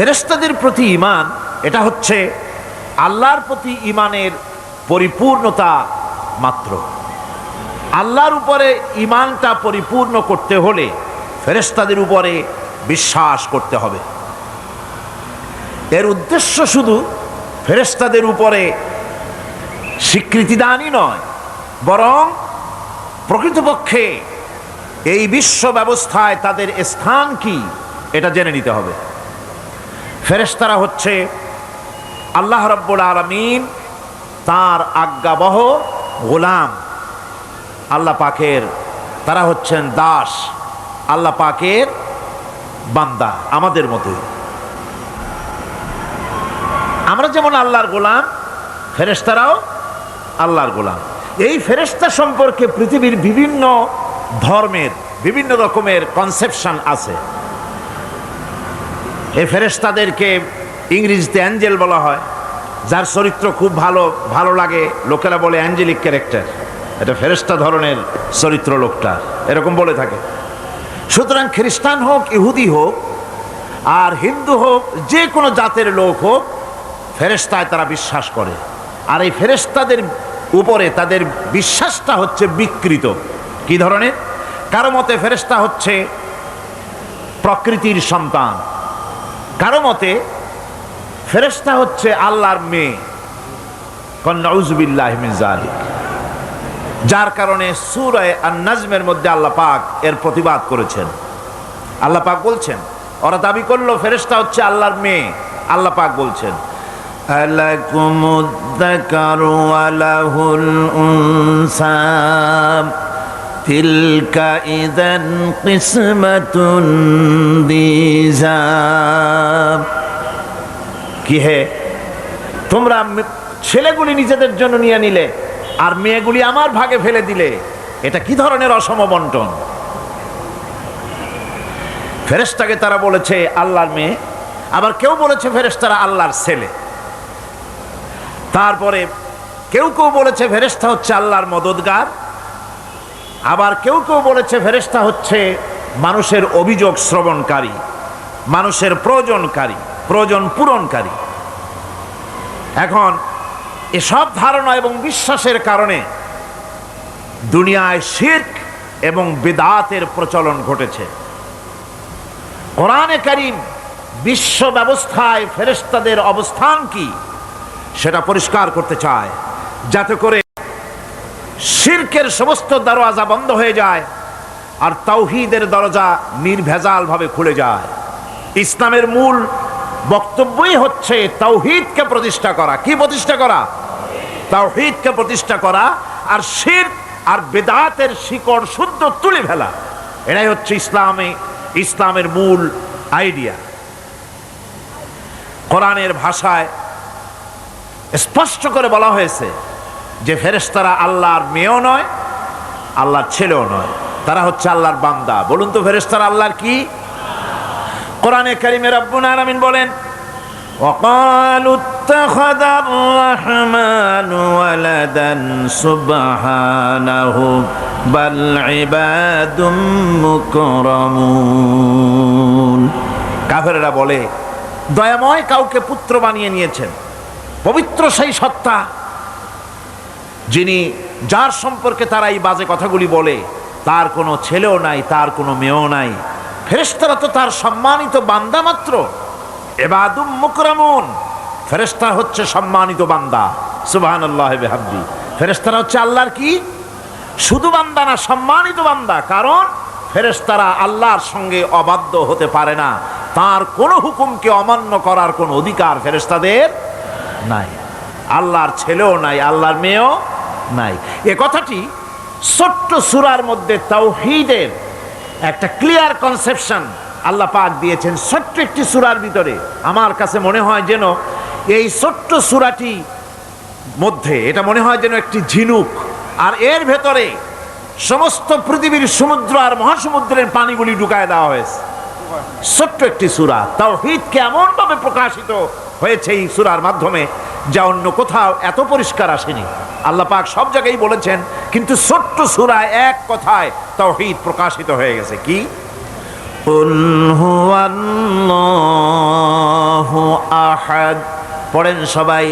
ফেরেস্তাদের প্রতি ইমান এটা হচ্ছে আল্লাহর প্রতি ইমানের পরিপূর্ণতা মাত্র। আল্লাহর উপরে ইমানটা পরিপূর্ণ করতে হলে ফেরেস্তাদের উপরে বিশ্বাস করতে হবে। এর উদ্দেশ্য শুধু ফেরেস্তাদের উপরে স্বীকৃতি দানই নয়, বরং প্রকৃতপক্ষে এই বিশ্ব ব্যবস্থায় তাদের স্থান কি, এটা জেনে নিতে হবে। ফেরেস্তারা হচ্ছে আল্লাহ রব্বুল আলমিন, তার আজ্ঞাবহ গোলাম। আল্লাহ পাকের, তারা হচ্ছেন দাস। আল্লাহ পাকের বান্দা আমাদের মতোই আমরা যেমন আল্লাহর গোলাম ফেরেস্তারাও আল্লাহর গোলাম। এই ফেরেস্তা সম্পর্কে পৃথিবীর বিভিন্ন ধর্মের, বিভিন্ন রকমের কনসেপশন আছে। এই ফেরেস্তাদেরকে ইংরেজিতে অ্যাঞ্জেল বলা হয়, যার চরিত্র খুব ভালো ভালো লাগে। লোকেরা বলে অ্যাঞ্জেলিক ক্যারেক্টার। এটা ফেরেস্তা ধরনের চরিত্র লোকটা। এরকম বলে থাকে। সুতরাং খ্রিস্টান হোক, ইহুদি হোক, আর হিন্দু হোক, যে কোনো জাতের লোক হোক ফেরেস্তায় তারা বিশ্বাস করে। আর এই ফেরেস্তাদের উপরে তাদের বিশ্বাসটা হচ্ছে বিকৃত। কি ধরনের? কারও মতে ফেরেস্তা হচ্ছে প্রকৃতির সন্তান। কারও মতে ফেরেস্তা হচ্ছে আল্লাহর মেয়ে। কন্যাউজবিল্লাহমিনজাল যার কারণে সুরায় আর নাজমের মধ্যে আল্লাহ পাক এর প্রতিবাদ করেছেন। আল্লাহ পাক বলছেন, ওরা দাবি করল ফেরেস্তা হচ্ছে আল্লাহর মেয়ে। আল্লাহ পাক বলছেন আল্লাহ تلك إذا قسمة ضيزى কি হে তোমরা মে- ছেলেগুলি নিজেদের জন্য নিয়ে নিলে আর মেয়েগুলি আমার ভাগে ফেলে দিলে এটা কি ধরনের অসম বন্টন ফেরেস্তাকে তারা বলেছে আল্লাহর মেয়ে আবার কেউ বলেছে ফেরেস্তারা আল্লাহর ছেলে তারপরে কেউ কেউ বলেছে ফেরেস্তা হচ্ছে আল্লাহর মদতগার আবার কেউ কেউ বলেছে ফেরেস্তা হচ্ছে মানুষের অভিযোগ শ্রবণকারী, মানুষের প্রয়োজনকারী, প্রয়োজন পূরণকারী। এখন এসব ধারণা এবং বিশ্বাসের কারণে দুনিয়ায় শির্ক এবং বেদাতের প্রচলন ঘটেছে। কোরআনে কারিম বিশ্ব ব্যবস্থায় ফেরেস্তাদের অবস্থান কি সেটা পরিষ্কার করতে চায়, যাতে করে শির্কের সমস্ত দরওয়াজা বন্ধ হয়ে যায় আর তাওহিদের দরজা নির্ভেজাল ভাবে খুলে যায়। ইসলামের মূল বক্তব্যই হচ্ছে তাওহিদকে প্রতিষ্ঠা করা। কি প্রতিষ্ঠা করা? তাওহিদকে প্রতিষ্ঠা করা আর শির আর বেদাতের শিকড় শুদ্ধ তুলে ফেলা। এটাই হচ্ছে ইসলামে, ইসলামের মূল আইডিয়া। কোরআনের ভাষায় স্পষ্ট করে বলা হয়েছে যে ফেরেশতারা আল্লাহর মেয়েও নয় আল্লাহর ছেলেও নয় তারা হচ্ছে আল্লাহর বান্দা বলুন তো ফেরেশতারা আল্লাহর কি কোরআনে কারিমে রব্বুল আলামিন বলেন وقالوا اتخذ الرحمن ولدا سبحانه بل عباد مكرمون কাফেরেরা বলে দয়াময় কাউকে পুত্র বানিয়ে নিয়েছেন পবিত্র সেই সত্তা যিনি যার সম্পর্কে তারা এই বাজে কথাগুলি বলে, তার কোনো ছেলেও নাই, তার কোনো মেয়েও নাই। ফেরেশতারা তো তার সম্মানিত বান্দা মাত্র। এবাদুম মুকরামুন। ফেরেশতা হচ্ছে সম্মানিত বান্দা। সুবহানাল্লাহ বিহামদি। ফেরেশতারা হচ্ছে আল্লাহর কি? শুধু বান্দা না, সম্মানিত বান্দা। কারণ ফেরেশতারা আল্লাহর সঙ্গে অবাধ্য হতে পারে না। তার কোনো হুকুমকে অমান্য করার কোনো অধিকার ফেরেশতাদের নাই। আল্লাহর ছেলেও নাই, আল্লাহর মেয়েও নাই। এ কথাটি ছোট্ট সুরার মধ্যে তাওহীদের একটা ক্লিয়ার কনসেপশন আল্লাহ পাক দিয়েছেন। ছোট্ট একটি সুরার ভিতরে আমার কাছে মনে হয় যেন এই ছোট্ট সুরাটি মধ্যে, এটা মনে হয় যেন একটি ঝিনুক, আর এর ভেতরে সমস্ত পৃথিবীর সমুদ্র আর মহাসমুদ্রের পানিগুলি ঢুকায় দেওয়া হয়েছে। ছোট্ট একটি সুরা। তাওহীদকে এমনভাবে প্রকাশিত হয়েছে এই সুরার মাধ্যমে যা অন্য কোথাও এত পরিষ্কার আসেনি। আল্লাহ পাক সব জায়গায় বলেছেন, কিন্তু ছোট্ট সুরায় এক কথায় তহিদ প্রকাশিত হয়ে গেছে। কি? পড়েন সবাই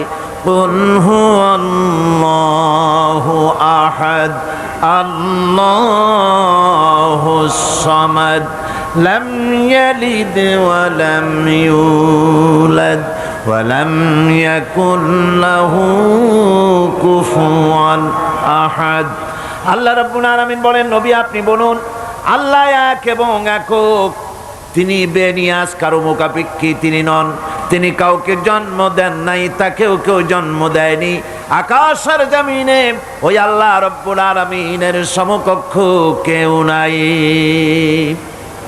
আহাদ। আল্লাহ লাম ইয়ালিদ ওয়া ولم يولد ولم يكن له كفوا أحد আল্লাহ রাব্বুল আলামিন বলেন নবী আপনি বলুন আল্লাহ এক এবং একক তিনি বেনিয়াস কারো মোকাপেক্ষী তিনি নন তিনি কাউকে জন্ম দেন নাই তাকেও কেউ জন্ম দেয়নি আকাশের জমিনে ওই আল্লাহ রব্বুল আলামিনের সমকক্ষ কেউ নাই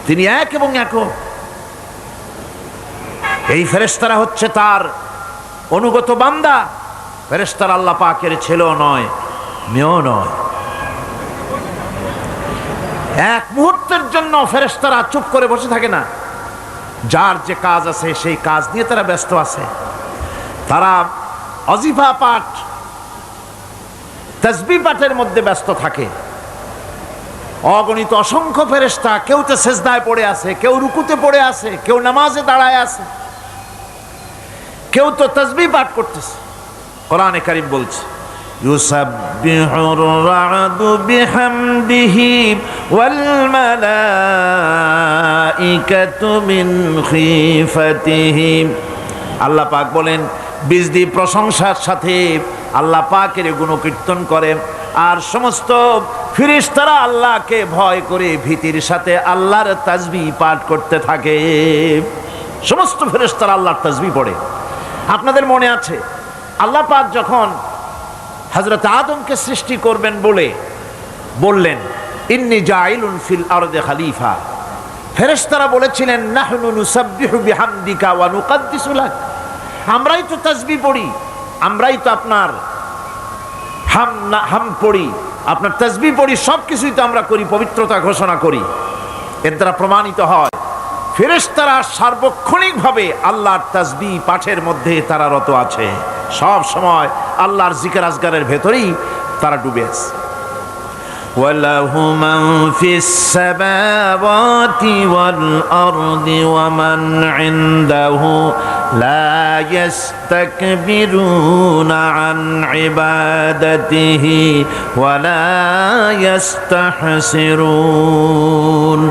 তিনি এক এবং একক এই ফেরেশতারা হচ্ছে তার অনুগত বান্দা। ফেরেশতারা আল্লাহ পাকের ছেলেও নয়, মেয়েও নয়। এক মুহূর্তের জন্য ফেরেশতারা চুপ করে বসে থাকে না। যার যে কাজ আছে, সেই কাজ নিয়ে তারা ব্যস্ত আছে। তারা অজিফা পাঠ তসবি পাঠের মধ্যে ব্যস্ত থাকে। অগণিত অসংখ্য ফেরেশতা কেউ তো সেজদায় পড়ে আছে, কেউ রুকুতে পড়ে আছে, কেউ নামাজে দাঁড়ায় আছে। কেউ তো তসবি পাঠ করতেছে কোরআনে কারিম বলছে يسبح الرعد بحمده والملائكة من خيفته আল্লাহ পাক বলেন বিজদি প্রশংসার সাথে আল্লাহ পাকের গুণকীর্তন করেন আর সমস্ত ফিরিস্তারা আল্লাহকে ভয় করে ভীতির সাথে আল্লাহর তাজবি পাঠ করতে থাকে সমস্ত ফেরেশতারা আল্লাহর তাজবি পড়ে আপনাদের মনে আছে? আল্লাহ পাক যখন হজরত আদমকে সৃষ্টি করবেন বলে বললেন, ইন্নি জাইলুন ফিল আরদে খালিফা। ফেরেশতারা বলেছিলেন, নাহনু নুসাব্বিহু বিহামদিকা ওয়া নুকাদ্দিসু আমরাই তো তাসবিহ পড়ি, আমরাই তো আপনার হাম না, হাম পড়ি, আপনার তাসবিহ পড়ি সব কিছুই তো আমরা করি, পবিত্রতা ঘোষণা করি। এর দ্বারা প্রমাণিত হয় ফেরেশতারা সার্বক্ষণিকভাবে আল্লাহর তাসবিহ পাঠের মধ্যে তারা রত আছে সব সময় আল্লাহর জিকির আজগারের ভেতরেই তারা ডুবে আছে وله من في السماوات والأرض ومن عنده لا يستكبرون عن عبادته ولا يستحسرون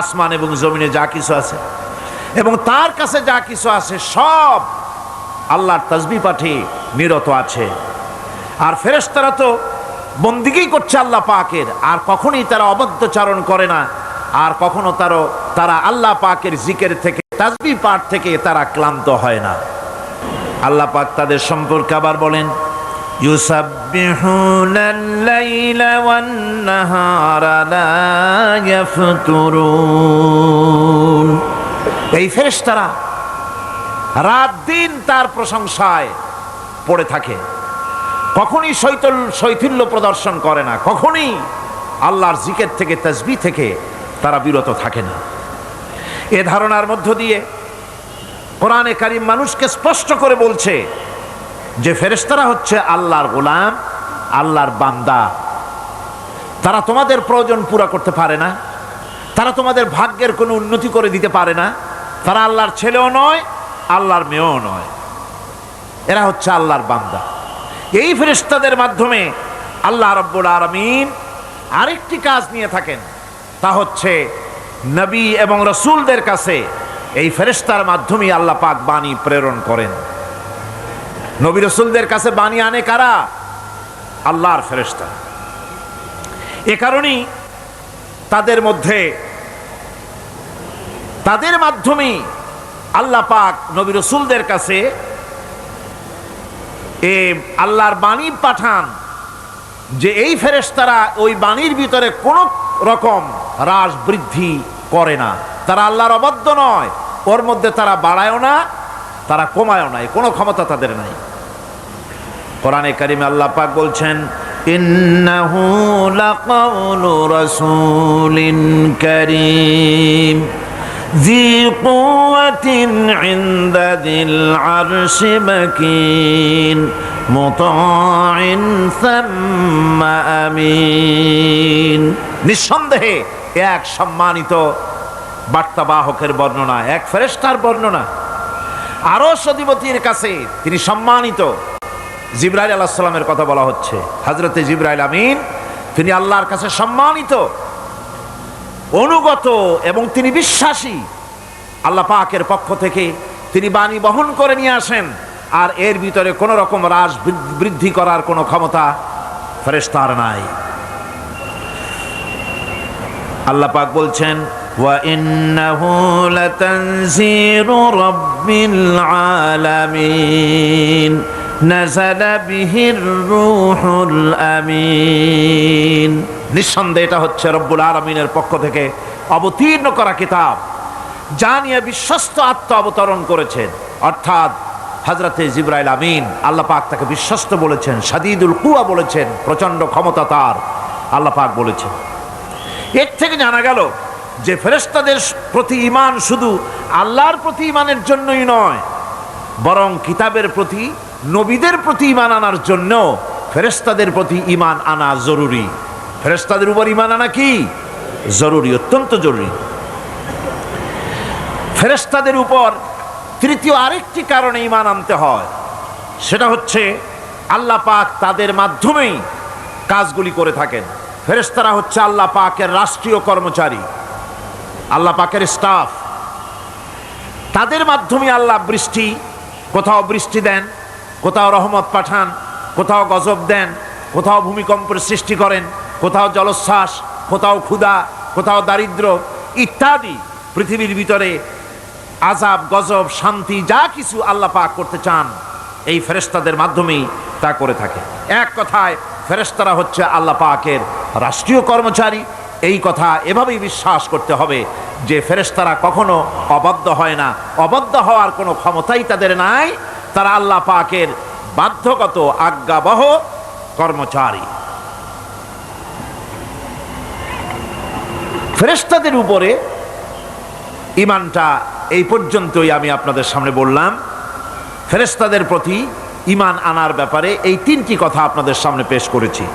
আসমান এবং জমিনে যা কিছু আছে এবং তার কাছে যা কিছু আছে সব আল্লাহর তাজবি পাঠে নিরত আছে আর ফেরেশতারা তো বন্দিগি করছে আল্লাহ পাকের আর কখনই তারা অবদ্ধচারণ করে না আর কখনো তারও তারা আল্লাহ পাকের জিকের থেকে তাজবি পাঠ থেকে তারা ক্লান্ত হয় না আল্লাহ পাক তাদের সম্পর্কে আবার বলেন يسبحون الليل والنهار لا يفترون এই ফেরেশতারা রাত দিন তার প্রশংসায় পড়ে থাকে কখনই শৈতল শৈথিল্য প্রদর্শন করে না কখনই আল্লাহর জিকের থেকে তসবি থেকে তারা বিরত থাকে না এ ধারণার মধ্য দিয়ে কোরআনে কারিম মানুষকে স্পষ্ট করে বলছে যে ফেরেশতারা হচ্ছে আল্লাহর গোলাম, আল্লাহর বান্দা। তারা তোমাদের প্রয়োজন পুরা করতে পারে না। তারা তোমাদের ভাগ্যের কোনো উন্নতি করে দিতে পারে না। তারা আল্লাহর ছেলেও নয়, আল্লাহর মেয়েও নয়। এরা হচ্ছে আল্লাহর বান্দা। এই ফেরেশতাদের মাধ্যমে আল্লাহ রব্বুল আরমিন আরেকটি কাজ নিয়ে থাকেন, তা হচ্ছে নবী এবং রসুলদের কাছে এই ফেরেশতার মাধ্যমে আল্লাহ পাক বাণী প্রেরণ করেন। নবী রসুলদের কাছে বাণী আনে কারা? আল্লাহর ফেরেশতা। এ কারণেই তাদের মধ্যে, তাদের মাধ্যমে আল্লাহ পাক নবী রসুলদের কাছে এ আল্লাহর বাণী পাঠান যে এই ফেরেশতারা ওই বাণীর ভিতরে কোনো রকম হ্রাস, বৃদ্ধি করে না তারা আল্লাহর অবাধ্য নয় ওর মধ্যে তারা বাড়ায়ও না তারা কমায়ও নাই কোনো ক্ষমতা তাদের নাই কোরআনে কারিমে আল্লাহ পাক বলছেন ইন্নাহু লাকাউলু রাসূলিন কারীম ذي قوة عند ذي العرش مكين مطاع ثم أمين নিঃসন্দেহে এক সম্মানিত বার্তাবাহকের বর্ণনা, এক ফেরেশতার বর্ণনা। আরও সদিবতীর কাছে তিনি সম্মানিত। জিব্রাইল আলাহ সাল্লামের কথা বলা হচ্ছে। হজরতে জিব্রাইল আমিন, তিনি আল্লাহর কাছে সম্মানিত, অনুগত এবং তিনি বিশ্বাসী। আল্লাহ পাকের পক্ষ থেকে তিনি বাণী বহন করে নিয়ে আসেন। আর এর ভিতরে কোনো রকম হ্রাস বৃদ্ধি করার কোনো ক্ষমতা ফেরেস্তার নাই। আল্লাহ পাক বলছেন وإنه لتنزيل رب العالمين نزل به الروح الأمين নিঃসন্দেহে এটা হচ্ছে রব্বুল আলমিনের পক্ষ থেকে অবতীর্ণ করা কিতাব যা নিয়ে বিশ্বস্ত আত্ম অবতরণ করেছেন অর্থাৎ হজরতে জিব্রাইল আমিন আল্লাহ পাক তাকে বিশ্বস্ত বলেছেন সাদিদুল কুয়া বলেছেন প্রচন্ড ক্ষমতা তার আল্লাহ পাক বলেছেন এর থেকে জানা গেল যে ফেরেস্তাদের প্রতি ইমান শুধু আল্লাহর প্রতি ইমানের জন্যই নয়, বরং কিতাবের প্রতি, নবীদের প্রতি ইমান আনার জন্য ফেরেস্তাদের প্রতি ইমান আনা জরুরি। ফেরেস্তাদের উপর ইমান আনা কি? জরুরি, অত্যন্ত জরুরি। ফেরেস্তাদের উপর তৃতীয় আরেকটি কারণে ইমান আনতে হয়, সেটা হচ্ছে আল্লাহ পাক তাদের মাধ্যমেই কাজগুলি করে থাকেন। ফেরেস্তারা হচ্ছে আল্লাহ পাকের রাষ্ট্রীয় কর্মচারী, আল্লাহ পাকের স্টাফ তাদের মাধ্যমে আল্লাহ বৃষ্টি, কোথাও বৃষ্টি দেন, কোথাও রহমত পাঠান, কোথাও গজব দেন, কোথাও ভূমিকম্পের সৃষ্টি করেন, কোথাও জলোচ্ছ্বাস, কোথাও ক্ষুধা, কোথাও দারিদ্র ইত্যাদি পৃথিবীর ভিতরে আজাব গজব, শান্তি যা কিছু আল্লাহ পাক করতে চান, এই ফেরেস্তাদের মাধ্যমেই তা করে থাকে। এক কথায় ফেরেস্তারা হচ্ছে আল্লাহ পাকের রাষ্ট্রীয় কর্মচারী। এই কথা এভাবেই বিশ্বাস করতে হবে যে ফেরেস্তারা কখনো অবদ্ধ হয় না। অবদ্ধ হওয়ার কোনো ক্ষমতাই তাদের নাই। তারা আল্লাহ পাকের বাধ্যগত, আজ্ঞাবহ কর্মচারী। ফেরেস্তাদের উপরে ইমানটা এই পর্যন্তই আমি আপনাদের সামনে বললাম। ফেরেস্তাদের প্রতি ইমান আনার ব্যাপারে এই তিনটি কথা আপনাদের সামনে পেশ করেছি।